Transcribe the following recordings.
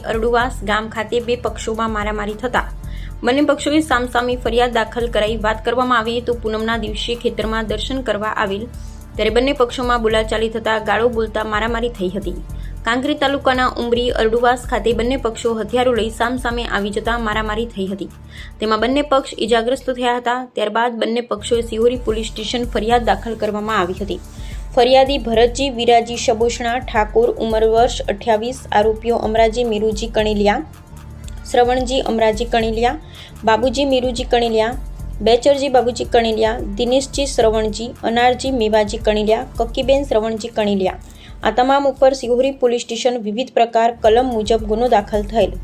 અરડુવાસ ગામ ખાતે બે પક્ષોમાં મારામારી થતા. બંને પક્ષોએ સામસામે ફરિયાદ દાખલ કરાઈ વાત કરવામાં આવી તો પૂનમના દિવસે ખેતરમાં દર્શન કરવા આવેલ. ત્યારે બંને પક્ષોમાં બોલાચાલી થતા ગાળો બોલતા મારામારી થઈ હતી. કાંકરી તાલુકાના ઉમરી અરડુવાસ ખાતે બંને પક્ષો હથિયારો લઈ સામસામે આવી જતા મારામારી થઈ હતી. તેમાં બંને પક્ષ ઇજાગ્રસ્ત થયા હતા. ત્યારબાદ બંને પક્ષોએ સિહોરી પોલીસ સ્ટેશન ફરિયાદ દાખલ કરવામાં આવી હતી. ફરિયાદી ભરતજી, વિરાજી, શબોષણા, ઠાકોર, ઉંમર વર્ષ અઠ્યાવીસ, આરોપીઓ અમરાજી, મીરુજી કણેલિયા, શ્રવણજી, અમરાજી કણેલિયા, બાબુજી, મીરુજી કણેલિયા, બેચરજી, બાબુજી કણેલિયા, દિનેશજી, શ્રવણજી, અનારજી, મેવાજી કણેલિયા કક્કીબેન શ્રવણજી કણેલિયા. આ તમામ ઉપર સિહોરી પોલીસ સ્ટેશન વિવિધ પ્રકાર કલમ મુજબ ગુનો દાખલ થયેલ.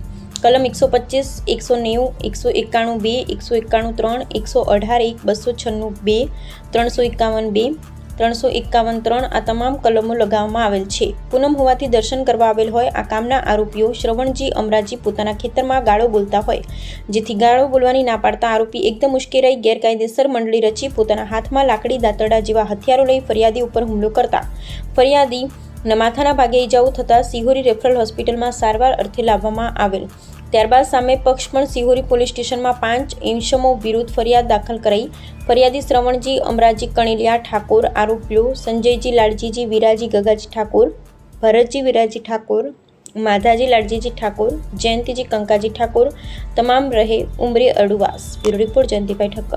કલમ એકસો પચીસ, એકસો નેવું, એકસો એકાણું બે, એકસો એકાણું ત્રણ, એકસો અઢાર એક, બસો છન્નું બે, ત્રણસો એકાવન બે ત્રણસો એકાવન ત્રણ આ તમામ કલમો લગાવવામાં આવેલ છે. પૂનમ હોવાથી દર્શન કરવા આવેલ હોય આ કામના આરોપીઓ શ્રવણજી અમરાજી પોતાના ખેતરમાં ગાળો બોલતા હોય. જેથી ગાળો બોલવાની ના પાડતા આરોપી એકદમ ઉશ્કેરાઈ ગેરકાયદેસર મંડળી રચી પોતાના હાથમાં લાકડી, દાંતરડા જેવા હથિયારો લઈ ફરિયાદી ઉપર હુમલો કરતા. ફરિયાદી માથાના ભાગે ઇજાઓ થતાં સિહોરી રેફરલ હોસ્પિટલમાં સારવાર અર્થે લાવવામાં આવેલ. ત્યારબાદ સામે પક્ષ પણ સિહોરી પોલીસ સ્ટેશનમાં પાંચ ઇન્શમો વિરુદ્ધ ફરિયાદ દાખલ કરાઈ. ફરિયાદી શ્રવણજી, અમરાજી કણેલિયા ઠાકોર આરોપીઓ સંજયજી લાલજીજી વિરાજી ગગાજી ઠાકોર, ભરતજી, વિરાજી ઠાકોર, માધાજી લાડજીજી ઠાકોર, જયંતિજી કંકાજી ઠાકોર, તમામ રહે ઉમરે અડુવાસ. Bureau report Jayantibhai Thakkar.